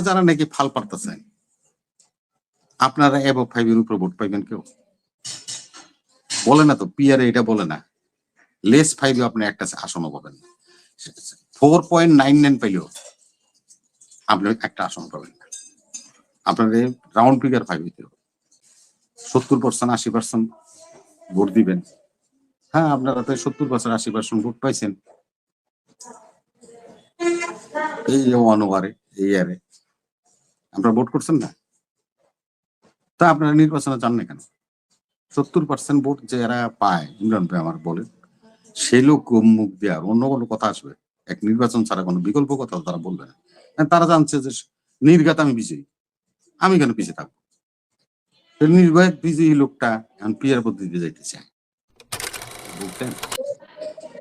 আপনারা যারা নাকি ফাল পারতেছেন, আপনারা এব ফাইভের উপরে ভোট পাইবেন কেউ? বলে না তো পিয়ারে এটা বলে না। লেস ফাইভে আপনি একটা আসনও পাবেন। ফোর পয়েন্ট নাইন নাইন পাইলেও আপনি একটা আসন পাবেন না। আপনার রাউন্ড ফিগার ফাইভ হইতে হবে। সত্তর পার্সেন্ট আশি পার্সেন্ট ভোট দিবেন। হ্যাঁ আপনারা তো সত্তর পার্সেন্ট আশি পার্সেন্ট ভোট পাইছেন। এই ওয়ান অনুবারে এই ইয়ারে আপনারা ভোট করছেন না? তা আপনারা নির্বাচনে যান না কেন? সত্তর পার্সেন্ট ভোট যারা পায়, ইমরান ভাই আমার বলেন, সে লোক মুখ দেওয়ার অন্য কোনো কথা আসবে? এক নির্বাচন ছাড়া কোনো বিকল্প কথা তারা বলবে না। তারা জানছে যে নির্ঘাত আমি বিজয়ী। আমি কেন পিছিয়ে থাকব? নির্বাহিত বিজয়ী লোকটা এখন পিয়ার পদ্ধতিতে যাইতে চায়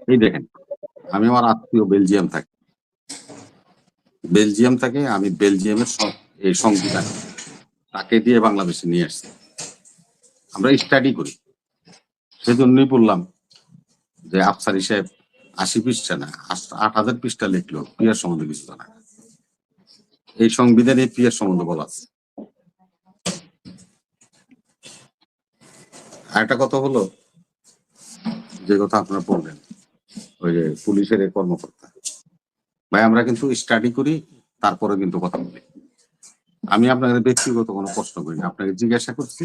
এই দেখেন, আমি আমার আত্মীয় বেলজিয়াম থাকি। বেলজিয়াম থাকে, আমি বেলজিয়ামের সং- এই সংবিধান, তাকে দিয়ে বাংলাদেশে নিয়ে আসছে। আমরা স্টাডি করি। সেজন্যই বললাম যে আফসারি সাহেব আশি পৃষ্ঠা না, আট- হাজার পৃষ্ঠা লিখলো পিয়ার সম্বন্ধে কিছু জানা। এই সংবিধানে পিয়ার সম্বন্ধে বলা আছে। আরেকটা কথা হলো, যে কথা আপনারা বললেন, ওই যে পুলিশের কর্মকর্তা। ভাই, আমরা কিন্তু স্টাডি করি, তারপরে কিন্তু কথা বলি। আমি আপনাকে ব্যক্তিগত কোনো প্রশ্ন করি না। আপনাকে জিজ্ঞাসা করছি,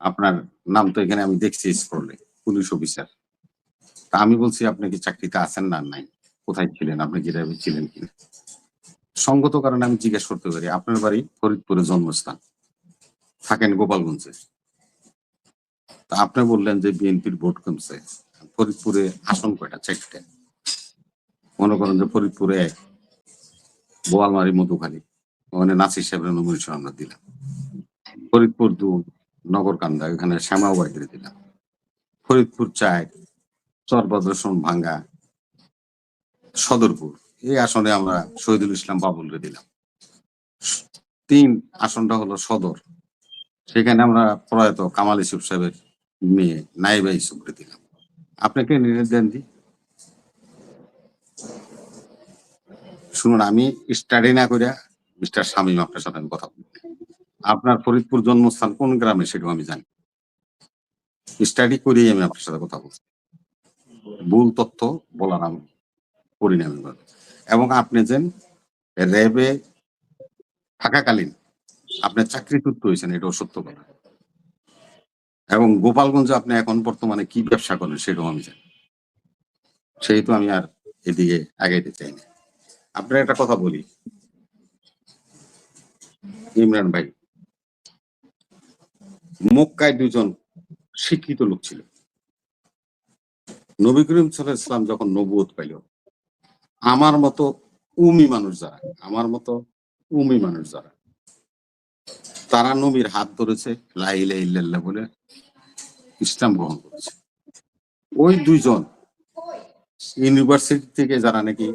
আপনার নাম তো এখানে আমি দেখছি স্ক্রলে পুলিশ অফিসার তা আমি বলছি, আপনি কি চাকরিতে আছেন না নাই? কোথায় ছিলেন? আপনি কীভাবে ছিলেন কিনা? সঙ্গত কারণে আমি জিজ্ঞেস করতে পারি, আপনার বাড়ি ফরিদপুরে জন্মস্থান। থাকেন গোপালগঞ্জে। তা আপনি বললেন যে বিএনপির ভোট কমছে। ফরিদপুরে আসন কয়টা চারটে মনে করেন যে ফরিদপুরে এক বোয়ালমারি মধুখালী। ওখানে নাসির সাহেবের নমিনেশন আমরা দিলাম। ফরিদপুর দু নগরকান্দা এখানে শ্যামাও বাইরে দিলাম। ফরিদপুর চার চরবদ্রসন ভাঙ্গা, সদরপুর, এই আসনে আমরা শহীদুল ইসলাম বাবুলকে দিলাম। তিন আসনটা হলো সদর, সেখানে আমরা প্রয়াত কামাল ইসুফ সাহেবের মেয়ে নাইবা ইসুফকে দিলাম। আপনাকে নির্দেশ দেন দি। শুনুন, আমি স্টাডি না করিয়া মিস্টার শামীম, আপনার সাথে আমি কথা বলি আপনার ফরিদপুর জন্মস্থান কোন গ্রামে সেটাও আমি জানি। স্টাডি করেই আমি আপনার সাথে কথা বলছি। ভুল তথ্য বলার আমি করি না আমি এবং আপনি যেন র্যাবে থাকাকালীন আপনার চাকরিচ্যুত হয়েছেন এটাও সত্য কথা। এবং গোপালগঞ্জে আপনি এখন বর্তমানে কি ব্যবসা করেন সেটাও আমি জানি। সেই তো আমি আর এদিকে আগাইতে চাই না। আপনার একটা কথা বলি ইমরান ভাই। মক্কায় দুজন শিক্ষিত লোক ছিল। নবী করিম সাল্লাহ ইসলাম যখন নবুয়ত পাইল, আমার মতো উমি মানুষ যারা, আমার মতো উমি মানুষ যারা, তারা নবীর হাত ধরেছে লাইলা ইল্লাল্লাহ বলে ইসলাম গ্রহণ করেছে। ওই দুইজন ইউনিভার্সিটি থেকে যারা নাকি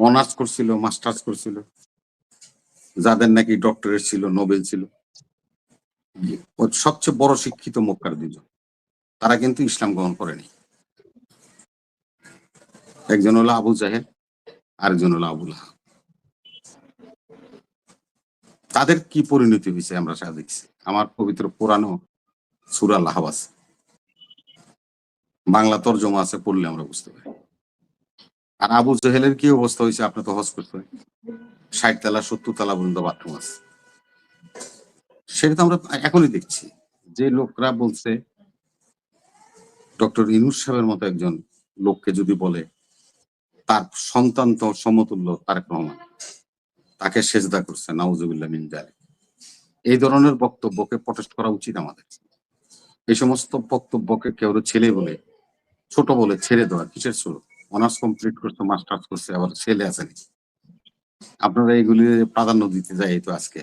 অনার্স করছিল, মাস্টার্স করছিল যাদের নাকি ডক্টরেট ছিল নোবেল ছিল। সবচেয়ে বড় শিক্ষিত মক্কার দুজন তারা কিন্তু ইসলাম গ্রহণ করেনি। একজন হলো আবু জাহেদ আরেকজন হলো আবুল তাদের কি পরিণতি হয়েছে আমরা সেটা দেখছি। আমার পবিত্র পুরানো সুরা লাহাব আছে। বাংলা তর্জমা আছে, পড়লে আমরা বুঝতে পারি। আর আবু জাহেলের কি অবস্থা হয়েছে? আপনি তো হজ করতে ষাট তালা, সত্তর তালা পর্যন্ত বাথরুম আছে। সেটা তো আমরা এখনই দেখছি। যে লোকরা বলছে, ডক্টর ইনুস সাহেবের মতো একজন লোককে যদি বলে, তার সন্তান তো সমতুল্য তারেক রহমান তাকে সেজদা করছে, নাউজুবিল্লাহ মিন জালিক। এই ধরনের বক্তব্যকে প্রটেস্ট করা উচিত আমাদের। এই সমস্ত বক্তব্যকে কেউ ছেলে বলে, ছোট বলে ছেড়ে দেওয়া কিসের ছোট? অনার্স কমপ্লিট করছে মাস্টার্স করছে, আবার ছেলে আছে নাকি? আপনারা এইগুলি প্রাধান্য দিতে যাই তো আজকে।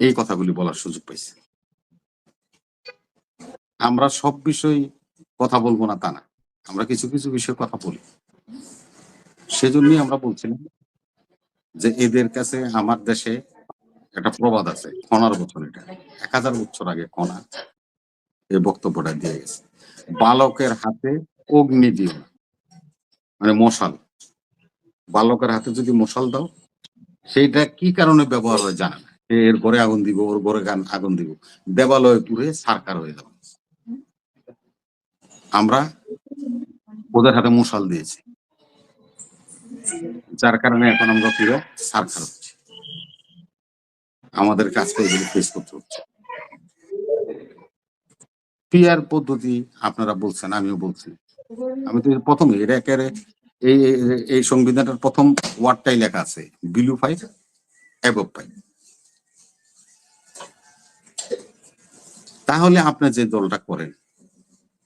এই কথাগুলি বলার সুযোগ পাইছে। আমরা সব বিষয় কথা বলব না তা না। আমরা কিছু কিছু বিষয়ে কথা বলি। সেজন্যই আমরা বলছিলাম যে এদের কাছে আমার দেশে একটা প্রবাদ আছে কণার বছর এটা। এক হাজার বছর আগে কণা এই বক্তব্যটা দিয়ে গেছে। বালকের হাতে অগ্নি দিও মানে মশাল। বালকের হাতে যদি মশাল দাও সেইটা কি কারণে ব্যবহার হয় জানে না এর ঘরে আগুন দিব, ওর ঘরে গান- আগুন দিব। দেবালয় পুরে সারকার হয়ে যাবে। আমরা ওদের হাতে মশাল দিয়েছি। যার কারণে এখন আমরা পুরো সারকার হচ্ছি। আমাদের কাজটা এগুলো ফেস করতে হচ্ছে। পিয়ার পদ্ধতি আপনারা বলছেন, আমিও বলছি। আমি তো প্রথমে, এটা একেবারে এই, এই- সংবিধানটার প্রথম ওয়ার্ডটাই লেখা আছে, বিলু ফাইভ অ্যাবভ ফাইভ তাহলে আপনি যে দলটা করেন,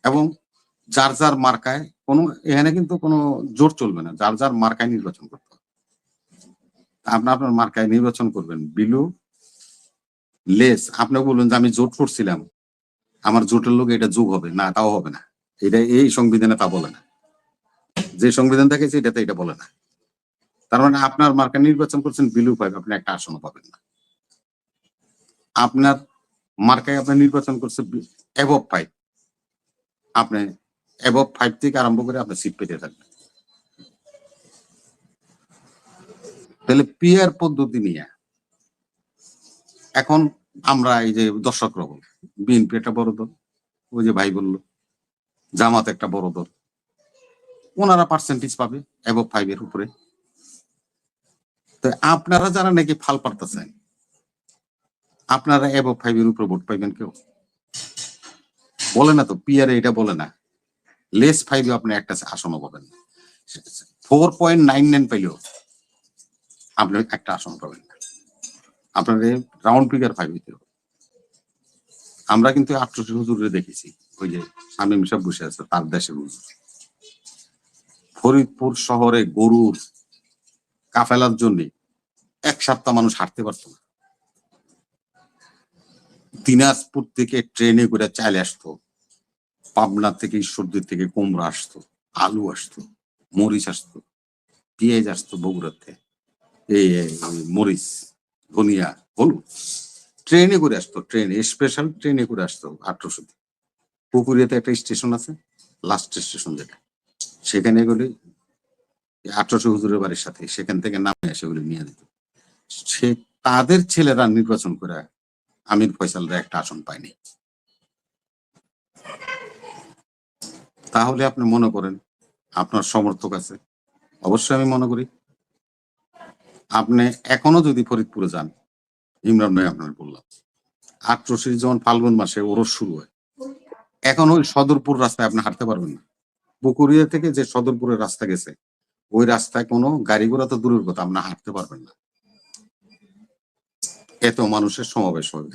এবং যার যার মার্কায় কোনো, এখানে কিন্তু কোনো জোর চলবে না, যার যার মার্কায় নির্বাচন করতে হবে। আপনি আপনার মার্কায় নির্বাচন করবেন, বিলু, লেস, আপনি বলবেন যে আমি জোট করছিলাম, আমার জোটের লোক এটা যোগ হবে, না, তাও হবে না। এটা এই সংবিধানে তা বলে না। যে সংবিধান দেখেছে এটাতে এটা বলে না। তার মানে আপনার মার্কা নির্বাচন করছেন বিলু ফাইভ আপনি একটা আসনও পাবেন না। আপনার মার্কায় আপনি নির্বাচন করছেন অ্যাবভ ফাইভ আপনি অ্যাবভ ফাইভ থেকে আরম্ভ করে আপনি সিট পেতে থাকবেন। তাহলে পিয়ার পদ্ধতি নিয়ে এখন আমরা এই যে দর্শক রব বিএনপি একটা বড় দল, ওই যে ভাই বলল, জামাত একটা বড় দল। ওনারা পার্সেন্টেজ পাবে অ্যাবভ ফাইভ এর উপরে। তো আপনারা যারা নাকি ফাল পারতেছেন, আপনারা অ্যাবভ ফাইভ এর উপরে ভোট পাইবেন কেউ? বলে না তো পিয়ারে এটা বলে না। লেস ফাইভে আপনি একটা আসনও পাবেন। ফোর পয়েন্ট নাইন নাইন পাইলেও আপনি একটা আসন পাবেন। আপনার রাউন্ড ফিগার ফাইভ হইতে আমরা কিন্তু আটশো হুজুরে দেখেছি। ওই যে শামীম সাহেব বসে আছে, তার দেশের হুজুর ফরিদপুর শহরে গরুর কাফেলার জন্য এক সপ্তাহ মানুষ হাঁটতে পারতো না। দিনাজপুর থেকে ট্রেনে করে চাইলে আসতো পাবনা থেকে ঈশ্বরদীর থেকে কুমড়া আসতো আলু আসতো মরিচ আসতো পেঁয়াজ আসতো বগুড়াতে। এই এই, মরিচ ধনিয়া হলুদ। ট্রেনে করে আসতো ট্রেন স্পেশাল ট্রেনে করে আসতো আঠারোশো পুকুরিয়াতে একটা স্টেশন আছে লাস্ট স্টেশন যেটা। সেখানে এগুলি আঠারোশো হুজুরের বাড়ির সাথে সেখান থেকে নামে এসে ওগুলি নিয়ে দিত সে তাদের ছেলেরা নির্বাচন করে আমির ফয়সালরা একটা আসন পায়নি। তাহলে আপনি মনে করেন আপনার সমর্থক আছে? অবশ্যই আমি মনে করি। আপনি এখনও যদি ফরিদপুরে যান, ইমরান ভাই আপনার বললাম আটরশি যখন ফাল্গুন মাসে ওরস শুরু হয়, এখন ওই সদরপুর রাস্তায় আপনি হাঁটতে পারবেন না। পুকুরিয়া থেকে যে সদরপুরের রাস্তা গেছে, ওই রাস্তায় কোনো গাড়ি ঘোড়া তো দূরের কথা, আপনি হাঁটতে পারবেন না। এত মানুষের সমাবেশ হয়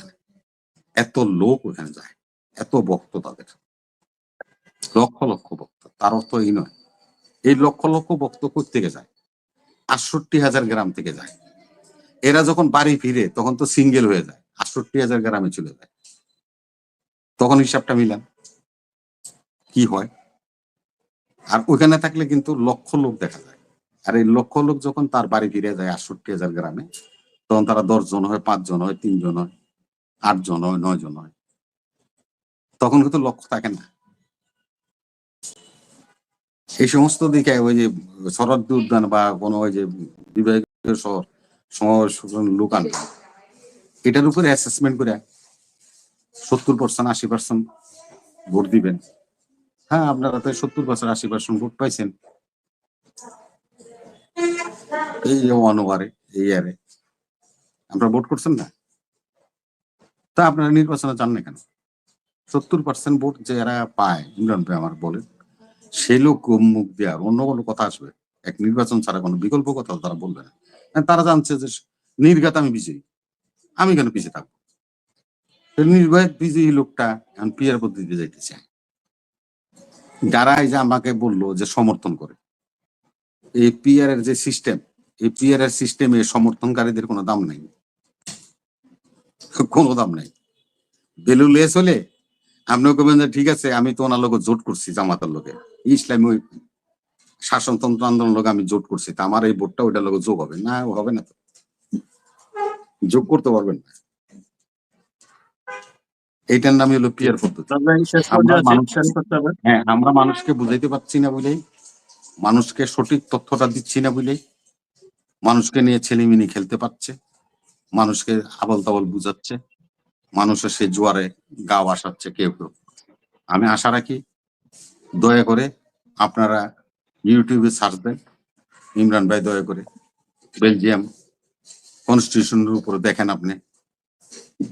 এত লোক ওখানে যায়। এত ভক্ত তাদের। লক্ষ লক্ষ ভক্ত। তার অর্থ এই নয়। এই লক্ষ লক্ষ ভক্ত থেকে যায়? আটষট্টি হাজার গ্রাম থেকে যায়। এরা যখন বাড়ি ফিরে, তখন তো সিঙ্গেল হয়ে যায়। আটষট্টি হাজার গ্রামে চলে যায়। তখন হিসাবটা মিলান। কি হয়? আর ওইখানে থাকলে কিন্তু লক্ষ লোক দেখা যায়। আর এই লক্ষ লোক যখন তার বাড়ি ফিরে যায় আটষট্টি হাজার গ্রামে, তখন তারা দশ জন হয়, পাঁচ জন হয় তিনজন হয়, আট জন হয়, নয় জন হয়। তখন কিন্তু লক্ষ্য থাকে না। এই সমস্ত দিকে ওই যে শরৎ উদ্যান বা কোনো ওই যে বিভাগীয় শহর, সমাবেশ লোক এটার উপরে অ্যাসেসমেন্ট করে সত্তর পার্সেন্ট আশি পার্সেন্ট ভোট দিবেন। হ্যাঁ আপনারা তো সত্তর পার্সেন্ট আশি পার্সেন্ট ভোট পাইছেন। এই ওয়ান এই ইয়ারে আপনারা ভোট করছেন না? তা আপনারা নির্বাচনে যান না কেন? সত্তর পার্সেন্ট ভোট যারা পায়, ইমরান ভাই আমার বলেন, সে লোক মুখ দেওয়ার অন্য কোনো কথা আসবে? এক নির্বাচন ছাড়া কোনো বিকল্প কথা তারা বলবে না। তারা জানছে যে নির্ঘাত আমি বিজয়ী। আমি কেন পিছিয়ে থাকব? নির্ঘাত বিজয়ী লোকটা এখন পিয়ার পদ্ধতিতে যাইতে চায়। যারা এই যে আমাকে বলল যে সমর্থন করে। এই পিয়ার এর যে সিস্টেম এই পিয়ার এর সিস্টেমে সমর্থনকারীদের কোনো দাম নেই। কোনো দাম নাই। বেলু লেস হলে আপনিও কবেন যে, ঠিক আছে, আমি তো ওনার লোক জোট করছি, জামাতের লোকে। ইসলামী শাসনতন্ত্র আন্দোলন লোক আমি জোট করছি। তা আমার এই ভোটটা ওইটার লোক যোগ হবে। না হবে না তো। যোগ করতে পারবেন না। এইটার নামই হলো পিয়ার পদ্ধতি। হ্যাঁ আমরা মানুষকে বুঝাইতে পারছি না বলেই মানুষকে সঠিক তথ্যটা দিচ্ছি না বলেই মানুষকে নিয়ে ছেলে ছেলেমিনি খেলতে পারছে মানুষকে আবল তাবল বুঝাচ্ছে মানুষের সে জোয়ারে গা আসাচ্ছে কেউ কেউ। আমি আশা রাখি দয়া করে আপনারা ইউটিউবে সার্চ দেন ইমরান ভাই দয়া করে বেলজিয়াম কনস্টিটিউশনের উপরে দেখেন আপনি।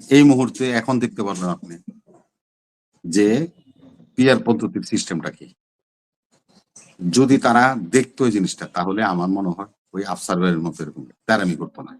এই মুহূর্তে এখন দেখতে পারবেন আপনি যে পিয়ার পদ্ধতির সিস্টেমটা কি। যদি তারা দেখতো এই জিনিসটা, তাহলে আমার মনে হয় ওই আফসার মতো এরকম তার আমি করতো না।